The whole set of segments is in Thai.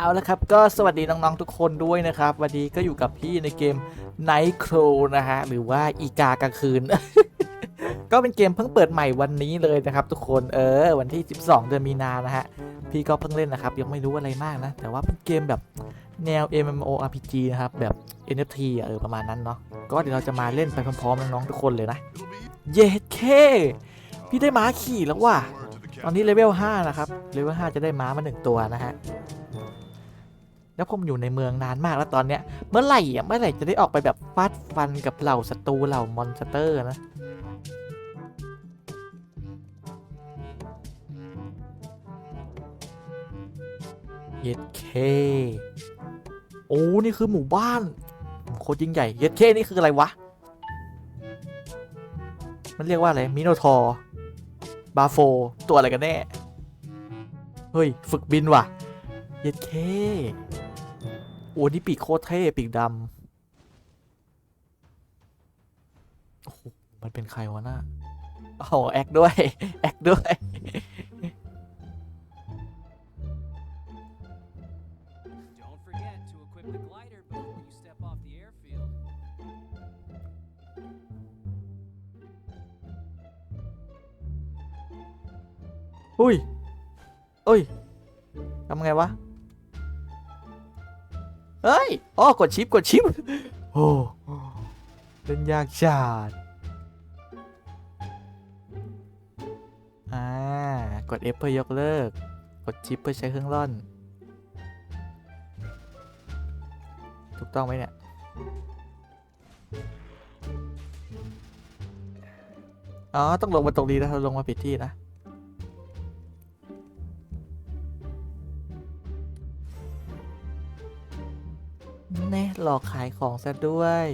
เอาละครับ ก็สวัสดีน้องๆทุกคนด้วยนะครับ วันนี้ก็อยู่กับพี่ในเกม Night Crow นะฮะ หรือว่าอีกากลางคืน ก็เป็นเกมเพิ่งเปิดใหม่วันนี้เลยนะครับ ทุกคนเออ วันที่ 12 เดือนมีนานะฮะ พี่ก็เพิ่งเล่นนะครับ ยังไม่รู้อะไรมากนะ แต่ว่าเป็นเกมแบบแนว MMORPG นะครับ แบบ NFT เออประมาณนั้นเนาะก็เดี๋ยวเราจะมาเล่นไปพร้อมๆน้องๆทุกคนเลยนะเย้เคพี่ได้ม้าขี่แล้วว่ะตอนนี้เลเวล5นะครับเลเวล5จะได้ม้ามาหนึ่งตัวนะฮะ แล้วผมอยู่ในเมืองนานมากแล้วตอนเนี้ยเมื่อไหร่อะเมื่อไหร่จะได้ออกไปแบบฟาดฟันกับเหล่าศัตรูเหล่ามอนสเตอร์นะเย็ดเคโอ้นี่คือหมู่บ้านโคตรยิ่งใหญ่เย็ดเคนี่คืออะไรวะ มันเรียกว่าอะไรมิโนทอร์บาโฟตัวอะไรกันแน่ เฮ้ย ฝึกบินว่ะ เย็ดเค อ้นี่ปีกโคตรเท่ปีกดำโอ้โหมันเป็นใครวะน่าโอ้โหแอคด้วย แอคด้วย Don't forget to equip the glider before you step off the airfield. อุ้ยเอ้ยทำไงวะ เฮ้ยอ๋อกดชิปกดชิปโอ้เล่นยากจัดอ่ากด F เพื่อยกเลิก กดชิปเพื่อใช้เครื่องร่อน ถูกต้องไหมเนี่ยอ๋อ ต้องลงมาตรงนี้นะลงมาผิดที่นะ หลอกขายของซะด้วย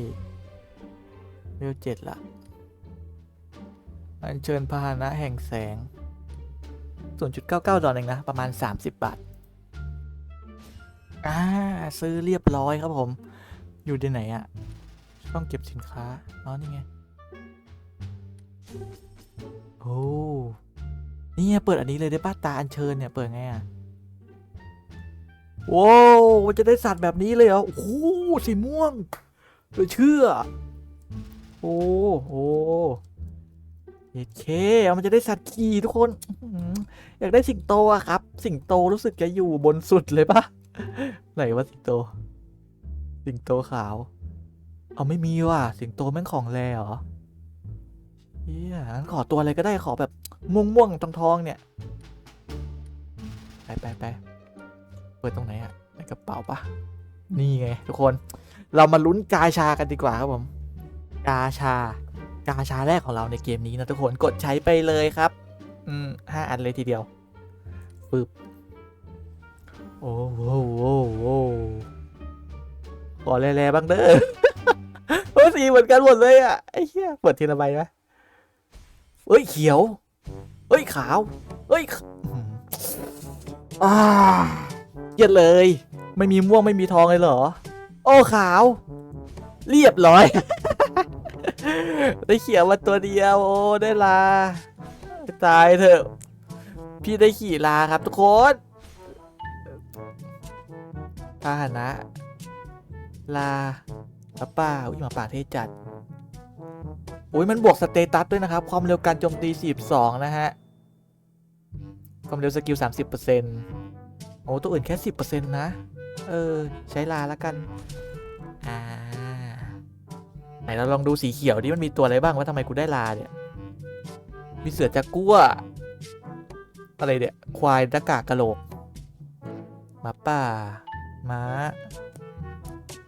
เวลเจ็ดละอันเชิญพาหนะแห่งแสง 0.99 ดอลลาร์เองนะ ประมาณ 30 บาท อ่า ซื้อเรียบร้อยครับผม อยู่ที่ไหนอะช่องเก็บสินค้าอ๋อนี่ไง โอ้นี่เปิดอันนี้เลยได้ป้าตาอันเชิญเนี่ย เปิดไงอะ โว้วมันจะได้สัตว์แบบนี้เลยเหรอ โอ้โหสีม่วงเหลือเชื่อ โอ้โหเย็ดเคเอามันจะได้สัตว์ขี่ทุกคน อยากได้สิงโตอะครับ สิงโตรู้สึกจะอยู่บนสุดเลยปะไหนวะสิงโต สิงโตขาว เอาไม่มีว่ะ สิงโตแม่งของแรเหรอเฮียงั้นขอตัวอะไรก็ได้ขอแบบม่วงม่วงๆทองทองๆเนี่ย ไปไปไป ปิดตรงไหนอะในกระเป๋าปะนี่ไงทุกคน เรามาลุ้นกาชากันดีกว่าครับผม กาชา กาชาแรกของเราในเกมนี้นะทุกคน กดใช้ไปเลยครับ อืมห้าอันเลยทีเดียวปึ๊บโอ้โหโอ้โหขอแร่ๆบ้างเด้อโอ้สีเหมือนกันหมดเลยอะ ไอ้เหี้ยเปิดทีละใบไหมเอ้ย เขียว เอ้ย ขาว เอ้ยอืมอ่า เยี่ยเลย ไม่มีม่วงไม่มีทองเลยเหรอ โอ้ขาว เรียบร้อย ได้เขียวมาตัวเดียว โอ้ได้ลา ตายเถอะ พี่ได้ขี่ลาครับทุกคนพาหนะ ลาหมาป่าอุ้ยหมาป่าเทจัดอุ้ยมันบวกสเตตัสด้วยนะครับ ความเร็วการโจมตี 42 นะฮะ ความเร็วสกิล 30% โอ้ตัวอื่นแค่10%นต์นะ เออ ใช้ลาแล้วกัน อ่า ไหนเราลองดูสีเขียวดิมันมีตัวอะไรบ้างว่าทำไมกูได้ลาเนี่ย มีเสือจักกัวอะไรเนี่ยควายตะกากกะโหลกหมาป่าม้า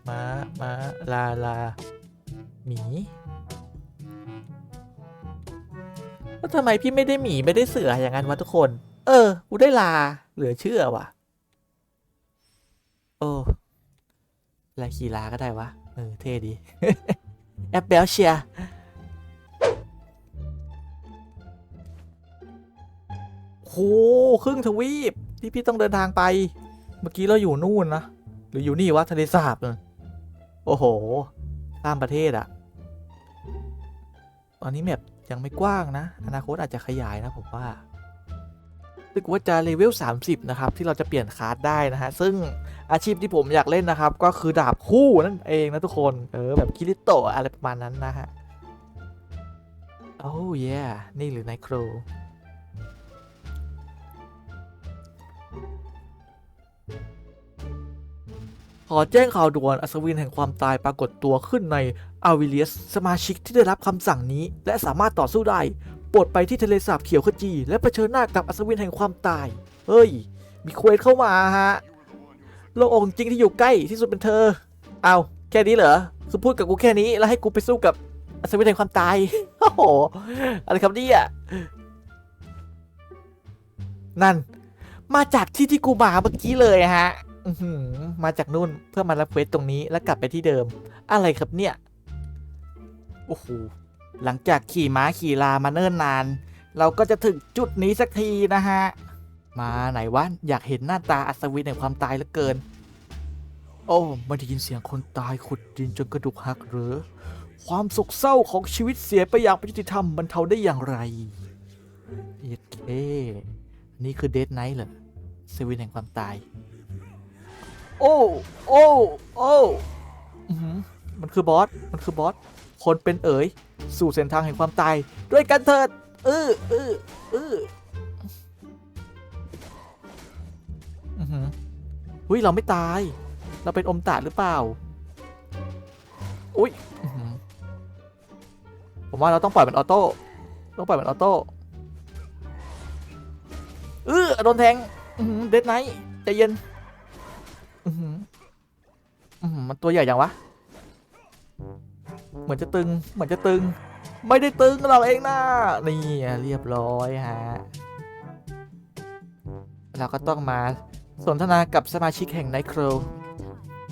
ม้าม้าลาลาหมีแล้วทำไมพี่ไม่ได้หมีไม่ได้เสืออย่างนั้นวะทุกคน เออ กูได้ลา เหลือเชื่อว่ะ โอ้ลาขี่ลาก็ได้วะ เออ เท่ดี แอปเบลเชียโหครึ่งทวีป ที่พี่ต้องเดินทางไป เมื่อกี้เราอยู่นู่นนะ หรืออยู่นี่วะ ทะเลสาบเลยโอ้โห ข้ามประเทศอะตอนนี้แมปยังไม่กว้างนะ อนาคตอาจจะขยายนะผมว่ารู้สึกว่าจะเลเวล 30 นะครับ ที่เราจะเปลี่ยนคลาสได้นะฮะ ซึ่ง อาชีพที่ผมอยากเล่นนะครับ ก็คือดาบคู่นั่นเองนะทุกคน เออแบบคิริโตะอะไรประมาณนั้นนะฮะ โอ้ยนี่หรือไนโครขอแจ้งข่าวด่วนอัศวินแห่งความตายปรากฏตัวขึ้นในอาวิเลียส สมาชิกที่ได้รับคำสั่งนี้ และสามารถต่อสู้ได้ปรดไปที่ทะเลสาบเขียวขจี และเผชิญหน้ากับอัศวินแห่งความตาย เฮ้ย มีเควสเข้ามาฮะ โลกองค์จริงที่อยู่ใกล้ที่สุดเป็นเธอ เอาแค่นี้เหรอ คือพูดกับกูแค่นี้แล้วให้กูไปสู้กับอัศวินแห่งความตาย โอ้โห อะไรครับเนี่ยนั่น มาจากที่ที่กูมาเมื่อกี้เลยฮะมาจากนู่นเพื่อมารับเควสตรงนี้แล้วกลับไปที่เดิม อะไรครับเนี่ย โอ้โห หลังจากขี่ม้าขี่ลามาเนิ่นนาน เราก็จะถึงจุดนี้สักทีนะฮะ มาไหนวะ อยากเห็นหน้าตาอัศวินแห่งความตายเหลือเกิน โอ้ไม่ได้ยินเสียงคนตายขุดดินจนกระดูกหักหรือ ความโศกเศร้าของชีวิตเสียไปอย่างไม่ยุติธรรมบรรเทาได้อย่างไรเย็ดเคนี่คือเดทไนท์เหรออัศวินแห่งความตาย โอ้โอ้โอ้มันคือบอส มันคือบอส คนเป็นเอ๋ย สู่เส้นทางแห่งความตาย ด้วยกันเถิดเออเออเออ อือหือหุ้ยเราไม่ตาย เราเป็นอมตะหรือเปล่า อุ้ยอื้อหือผมว่าเราต้องปล่อยมันออโต้ ต้องปล่อยมันออโต้ เออโดนแทงเด็ดไนท์ใจเย็นอื้อหืออื้อหือมันตัวใหญ่ยังวะ เหมือนจะตึง เหมือนจะตึง ไม่ได้ตึงเราเองนะนี่อะเรียบร้อยฮะ เราก็ต้องมา สนทนากับสมาชิกแห่งไนโคร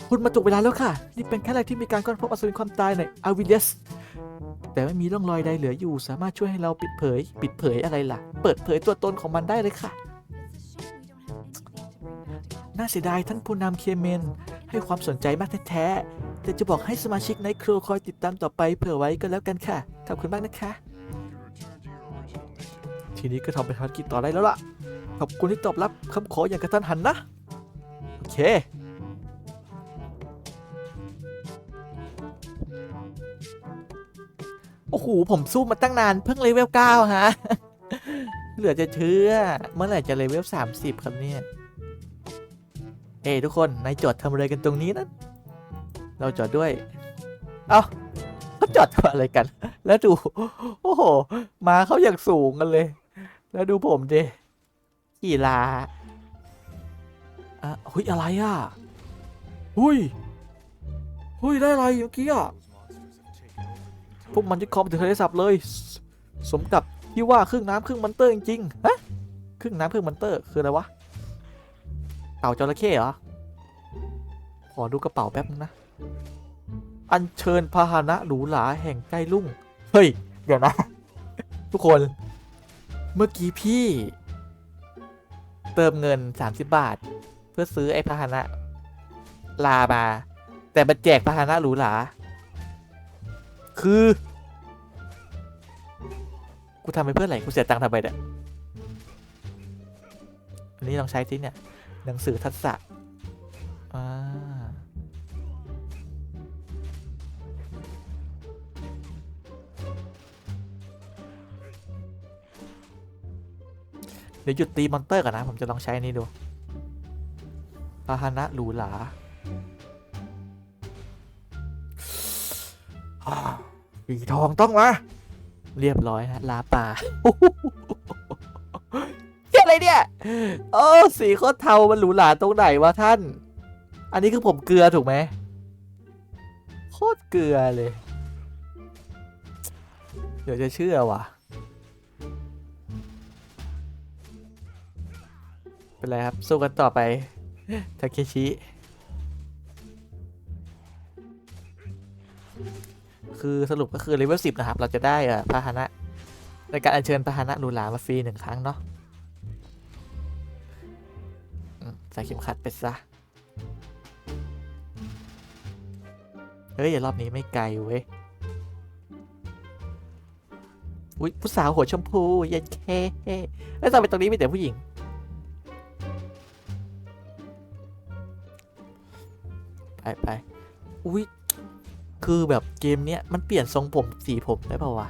คุณมาถูกเวลาแล้วค่ะ นี่เป็นแค่แรกที่มีการค้นพบอสูรความตายในอาวิเลียสแต่ไม่มีร่องรอยใดเหลืออยู่ สามารถช่วยให้เราปิดเผย ปิดเผยอะไรล่ะ เปิดเผยตัวตนของมันได้เลยค่ะ น่าเสียดายท่านผู้นำเคเมน ให้ความสนใจมากแท้ๆแต่จะบอกให้สมาชิกในครัวคอยติดตามต่อไปเผื่อไว้ก็แล้วกันค่ะ ขอบคุณมากนะคะ ทีนี้ก็ทำเป็นภารกิจต่อได้แล้วล่ะ ขอบคุณที่ตอบรับคำขออย่างกระทันหันนะ โอเค โอ้โห ผมสู้มาตั้งนานเพิ่งเลเวล 9 ฮะ เหลือจะเชื่อ เมื่อไหร่จะเลเวล 30 ครับเนี่ย เอ้ทุกคน นายจอดทำอะไรกันตรงนี้นะเราจอดด้วย เอ้าเขาจอดทำอะไรกัน แล้วดู โอ้โห มาเขาอย่างสูงกันเลย แล้วดูผมดิ ขี่ลาอะเฮ้ย อะไรอะหุยหุยได้อะไรเมื่อกี้อะ พวกมันจะคอมถึงทะเลสาบเลยสสมกับที่ว่าครึ่งน้ำครึ่งมันเตอร์จริงๆฮะครึ่งน้ำครึ่งมันเตอร์คืออะไรวะเต่าจระเข้เหรอ ขอดูกระเป๋าแป๊บนึงนะ อัญเชิญพาหนะหรูหราแห่งใกล้ลุ่ง เฮ้ย เดี๋ยวนะ ทุกคน เมื่อกี้พี่ เติมเงิน 30 บาท เพื่อซื้อไอ้พาหนะ ลามา แต่มันแจกพาหนะหรูหราคือ กูทำไปเพื่ออะไรกูเสียตังค์ทำไปเนี่ยอันนี้ลองใช้สิเนี่ย หนังสือทักษะอ่า เดี๋ยวหยุดตีมอนเตอร์ก่อนนะ ผมจะลองใช้อันนี้ดูพาหนะหรูหราอ่าสีทองต้องมาเรียบร้อยฮะลาป่าเกี่ยอะไรเนี่ย โอ้สีโคตรเทามันหรูหราตรงไหนวะท่าน อันนี้คือผมเกลือถูกไหมโคตรเกลือเลย เดี๋ยวจะเชื่อว่ะ เป็นไรครับ สู้กันต่อไปทาเคชิ คือสรุปก็คือเลเวลสิบนะครับ เราจะได้พาหนะ ในการอัญเชิญพาหนะหรูหรามาฟรีหนึ่งครั้งเนาะใส่เข็มขัดไปซะ เฮ้ยรอบนี้ไม่ไกลเว้ย อุ้ยผู้สาวหัวชมพูเย็นเคแล้วทำไมตรงนี้มีแต่ผู้หญิง ไปไปอุ้ยคือแบบเกมเนี้ยมันเปลี่ยนทรงผมสีผมได้ป่าวะ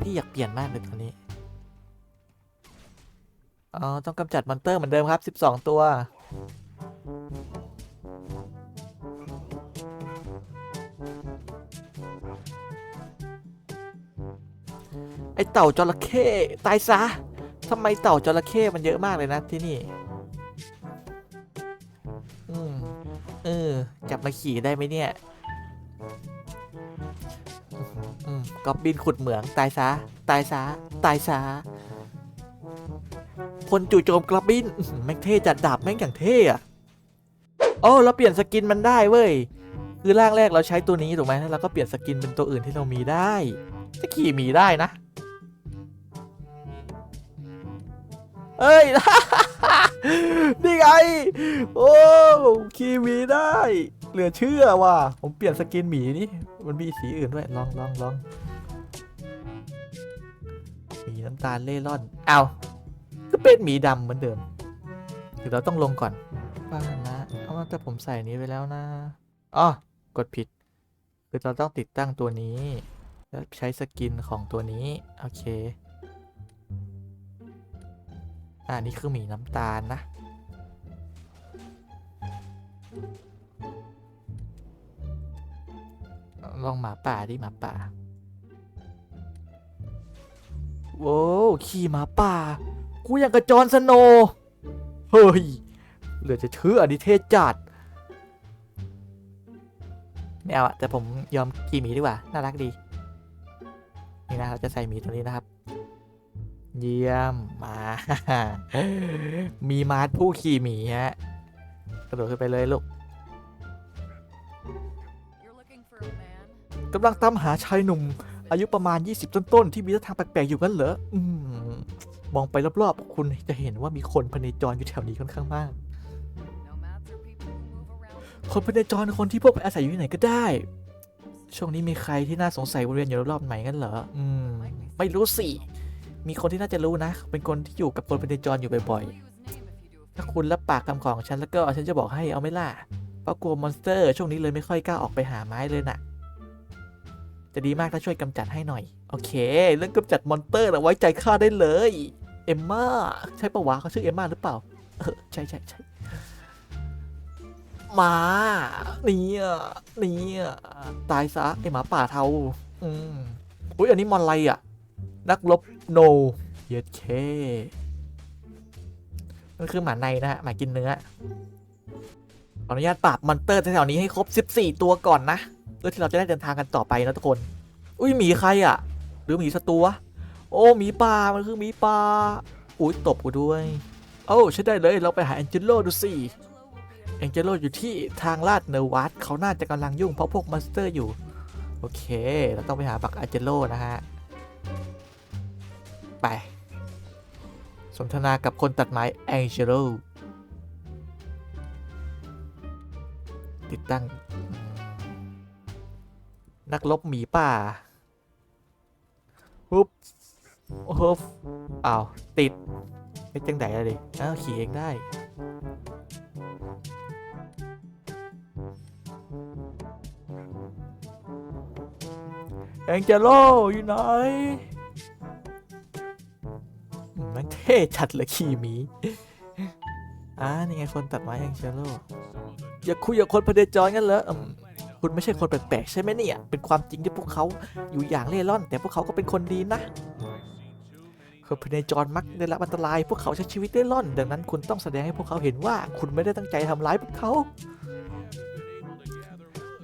พี่อยากเปลี่ยนมากเลยตอนนี้อ๋อต้องกำจัดมอนเตอร์เหมือนเดิมครับ 12 ตัว ไอเต่าจระเข้ตายซะทำไมเต่าจระเข้มันเยอะมากเลยนะที่นี่ อืมเออ มาขี่ได้ไหมเนี่ยอืมกอบบินขุดเหมืองตายซะตายซะตายซะพลจู่โจมกระบินแม่งเท่จัดดาบแม่งอย่างเท่อะโอ้เราเปลี่ยนสกินมันได้เว้ยคือร่างแรกเราใช้ตัวนี้ถูกไหมแล้วเราก็เปลี่ยนสกินเป็นตัวอื่นที่เรามีได้จะขี่มีได้นะเอ้ยนี่ไง โอ้ ขี่มีได้ เหลือเชื่อว่ะผมเปลี่ยนสกินหมีนี่มันมีสีอื่นด้วยลองลองลองหมีน้ำตาลเล่ร่อนเอาก็เป็นหมีดำเหมือนเดิมเดี๋ยวเราต้องลงก่อนบ้างนะเอาแต่ผมใส่นี้ไปแล้วนะอ๋อกดผิด คือเราต้องติดตั้งตัวนี้ แล้วใช้สกินของตัวนี้ โอเคอ่านี่คือหมีน้ำตาลนะ ลองหมาป่าดิหมาป่าโว้ขี่หมาป่า กูอย่างกระจรสโน เฮ้ย เหลือจะเชื่ออันนี้เท่จัดไม่เอาอะแต่ผมยอมขี่หมีดีกว่า น่ารักดี นี่นะเราจะใส่หมีตัวนี้นะครับ เยี่ยม มา มีมาร์ทผู้ขี่หมีฮะ กระโดดขึ้นไปเลยลูก กำลังตามหาชายหนุ่ม อายุประมาณ 20 ต้นๆ ที่มีท่าทางแปลกๆ อยู่กันเหรออืมมองไปรอบๆ คุณจะเห็นว่ามีคนพเนจรอยู่แถวนี้ค่อนข้างมาก คนพเนจรคนที่พวกไปอาศัยอยู่ที่ไหนก็ได้ ช่วงนี้มีใครที่น่าสงสัยบริเวณอยู่รอบๆไหนกันเหรอ อืม ไม่รู้สิ มีคนที่น่าจะรู้นะ เป็นคนที่อยู่กับคนพเนจรอยู่บ่อยๆ ถ้าคุณรับปากคำของฉันแล้วก็ฉันจะบอกให้เอาไม่ล่ะ เพราะกลัวมอนสเตอร์ ช่วงนี้เลยไม่ค่อยกล้าออกไปหาไม้เลยน่ะ จะดีมากถ้าช่วยกำจัดให้หน่อย โอเค เรื่องกำจัดมอนเตอร์นะไว้ใจข้าได้เลย เอมมาใช่ปะวะเขาชื่อเอมมาหรือเปล่า เออใช่ใช่ใช่หมาเนี่ยเนี่ยตายซะไอหมาป่าเทาอืมอุ้ยอันนี้มอนไรอะ นักรบโนเยดเคมันคือหมาในนะฮะหมากินเนื้อขออนุญาตปราบมอนเตอร์แถวๆนี้ให้ครบ 14 ตัวก่อนนะ เพื่อที่เราจะได้เดินทางกันต่อไปนะทุกคน อุ้ยหมีใครอะ หรือหมีศัตรูวะโอ้หมีป่ามันคือหมีป่าอุ้ยตบกูด้วยโอ้ใช่ได้เลยเราไปหาแองเจโลดูสิแองเจโลอยู่ที่ทางลาดเนวัตเขาน่าจะกำลังยุ่งเพราะพวกมอนสเตอร์อยู่ โอเค เราต้องไปหาบักแองเจโลนะฮะ ไป สนทนากับคนตัดไม้แองเจโลติดตั้ง นักรบหมีป่าปุ๊บโอ้โหอ้าวติดเป็นจังไดอะดิอ้าวขี่เองได้ แองเจโลอยู่ไหนอืมมันเท่จัดเลยขี่หมีอ่านี่ไงคนตัดไม้แองเจโลอย่าคุยกับคนพเดจรงั้นเหรอ คุณไม่ใช่คนแปลกๆใช่ไหมเนี่ย เป็นความจริงที่พวกเขาอยู่อย่างเล่ร่อน แต่พวกเขาก็เป็นคนดีนะคนพเนจรมักได้รับอันตราย พวกเขาใช้ชีวิตเล่ร่อน ดังนั้นคุณต้องแสดงให้พวกเขาเห็นว่าคุณไม่ได้ตั้งใจทำร้ายพวกเขา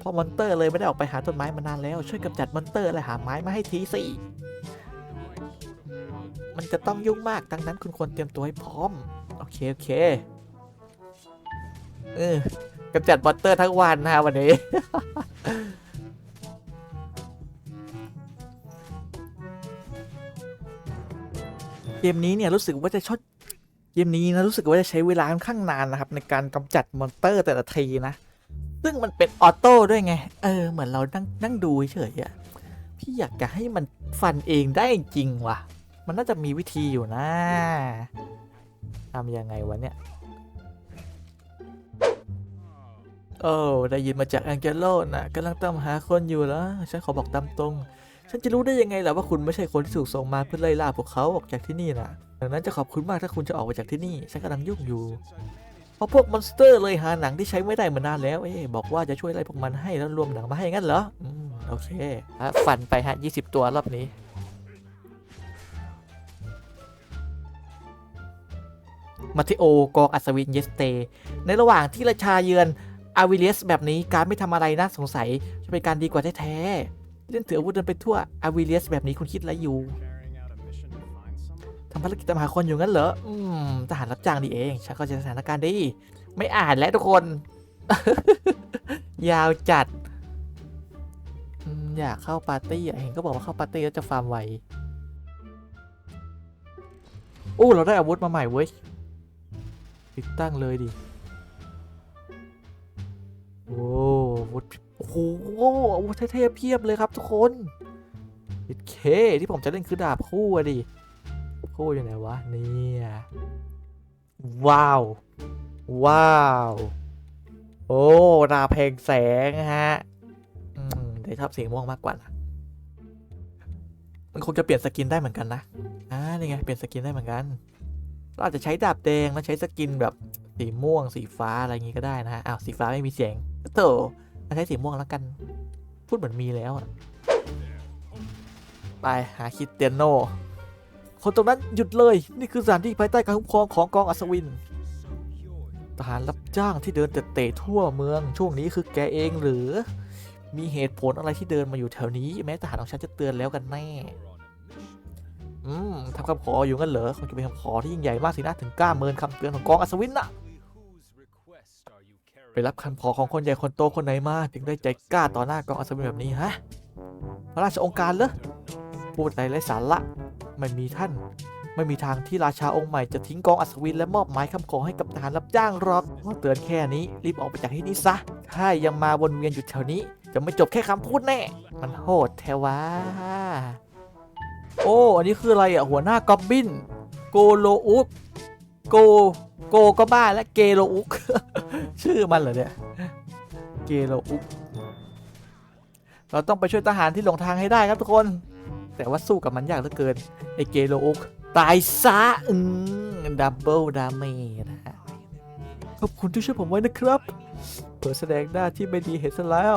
พราะมอนเตอร์เลยไม่ได้ออกไปหาต้นไม้มานานแล้ว ช่วยกำจัดมอนเตอร์และหาไม้มาให้ทีสิมันจะต้องยุ่งมากดังนั้นคุณควรเตรียมตัวให้พร้อม โอเค โอเค เออ กำจัดมอนเตอร์ทั้งวันนะวันนี้ เกมนี้เนี่ยรู้สึกว่าจะชดเกมนี้นะรู้สึกว่าจะใช้เวลาค่อนข้างนานนะครับ ในการกำจัดมอนเตอร์แต่ละทีนะ ซึ่งมันเป็นออโต้ด้วยไง เออ เหมือนเรานั่งนั่งดูเฉยๆอะพี่อยากจะให้มันฟันเองได้จริงว่ะ มันน่าจะมีวิธีอยู่นะทำยังไงวะเนี่ย โอ้ได้ยินมาจากแองเจโลนะกำลังตามหาคนอยู่แล้วฉันขอบอกตามตรง ฉันจะรู้ได้ยังไงล่ะว่าคุณไม่ใช่คนที่ถูกส่งมาเพื่อไล่ล่าพวกเขาออกจากที่นี่นะดังนั้นจะขอบคุณมากถ้าคุณจะออกไปจากที่นี่ ฉันกำลังยุ่งอยู่ เพราะพวกมอนสเตอร์เลยหาหนังที่ใช้ไม่ได้มานานแล้ว เอ๊บอกว่าจะช่วยไล่พวกมันให้แล้วรวมหนังมาให้งั้นเหรอ อืม โอเคฮะฝันไปฮะ20 ตัวรอบนี้มาทิโอกองอัศวินเยสเต ในระหว่างที่ราชาเยือน อาวิเลียสแบบนี้การไม่ทำอะไรนะสงสัยจะเป็นการดีกว่าแท้ๆเล่นถืออาวุธเดินไปทั่วอาวิเลียสแบบนี้คุณคิดอะไรอยู่ทำภารกิจตามหาคนอยู่งั้นเหรออืมทหารรับจ้างดีเองฉันก็จะสถานการณ์ดีไม่อ่านแล้วทุกคน ยาวจัดอยากเข้าปาร์ตี้อเห็นก็บอกว่าเข้าปาร์ตี้แล้วจะฟาร์มไวโอ้เราได้อาวุธมาใหม่เว้ยติดตั้งเลยดิ โอ้อาวุธโอ้โหอาวุธเท่ๆเพียบเลยครับทุกคนโอเคที่ผมจะเล่นคือดาบคู่อะดิคู่อยู่ไหนวะเนี่ยว้าว ว้าว โอ้ดาบเพลงแสงฮะอืมได้ชอบสีม่วงมากกว่านะมันคงจะเปลี่ยนสกินได้เหมือนกันนะอ่านี่ไงเปลี่ยนสกินได้เหมือนกันเราอาจจะใช้ดาบแดงแล้วใช้สกินแบบสีม่วงสีฟ้าอะไรอย่างงี้ก็ได้นะฮะอ้าวสีฟ้าไม่มีเสียง โถเราใช้สีม่วงแล้วกัน พูดเหมือนมีแล้วอะไปหาคิดเตียโน คนตรงนั้นหยุดเลย นี่คือสถานที่ภายใต้การคุ้มครองของกองอัศวิน ทหารรับจ้างที่เดินเตะทั่วเมือง ช่วงนี้คือแกเองหรือ มีเหตุผลอะไรที่เดินมาอยู่แถวนี้ แม้ทหารของฉันจะเตือนแล้วกันแน่ อืมทำคำขออยู่งั้นเหรอคงจะเป็นคำขอที่ยิ่งใหญ่มากสินะถึงกล้าเมินคำเตือนของกองอัศวินน่ะ ไปรับคำขอของคนใหญ่คนโตคนไหนมา ถึงได้ใจกล้าต่อหน้ากองอัศวินแบบนี้ฮะพระราชองค์การเหรอพูดอะไรไร้สาระไม่มีท่าน ไม่มีทางที่ราชาองค์ใหม่จะทิ้งกองอัศวินและมอบหมายคำขอให้กับทหารรับจ้างหรอกเตือนแค่นี้รีบออกไปจากที่นี่ซะถ้ายังมาวนเวียนอยู่แถวนี้ จะไม่จบแค่คำพูดแน่ มันโหดแท้วะโอ้ อันนี้คืออะไรอะหัวหน้ากอบบินโกโลอุก โก โกก็บ้าและเกโลอุก ชื่อมันเหรอเนี่ย เกโลอุก เราต้องไปช่วยทหารที่หลงทางให้ได้ครับทุกคน แต่ว่าสู้กับมันยากเหลือเกิน ไอเกโลอุก ตายซะอืมดับเบิลดาเมจนะฮะขอบคุณที่ช่วยผมไว้นะครับเปิดแสดงหน้าที่ไม่ดีเห็นซะแล้ว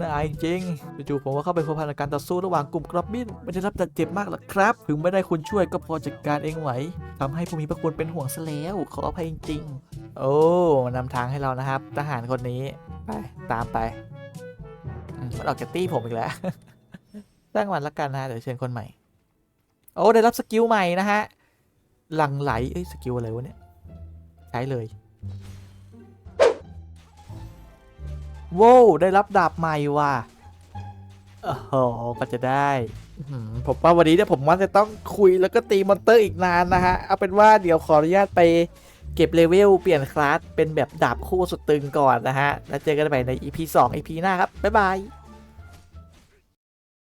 น่าอายจริงจู่ๆผมว่าเข้าไปพัวพันกับการต่อสู้ระหว่างกลุ่มกรอบบินไม่ได้รับบาดเจ็บมากหรอกครับ ถึงไม่ได้คุณช่วยก็พอจัดการเองไหวทำให้ผู้มีพระคุณเป็นห่วงซะแล้ว ขออภัยจริง โอ้นำทางให้เรานะครับ ทหารคนนี้ไปตามไปมมันออกจากตี้ผมอีกแล้วตั้งวันละกันนะเดี๋ยวเชิญคนใหม่ โอ้ได้รับสกิลใหม่นะฮะหลังไหลเอ้ยสกิลอะไรวะเนี่ยใช้เลย โว้วได้รับดาบใหม่ว่ะโอ้โหก็จะได้ผมว่าวันนี้เนี่ยผมว่าจะต้องคุยแล้วก็ตีมอนเตอร์อีกนานนะฮะ เอาเป็นว่าเดี๋ยวขออนุญาตไปเก็บเลเวลเปลี่ยนคลาสเป็นแบบดาบคู่สุดตึงก่อนนะฮะ แล้วเจอกันใหม่ใน EP 2 EP หน้าครับ บ๊ายบาย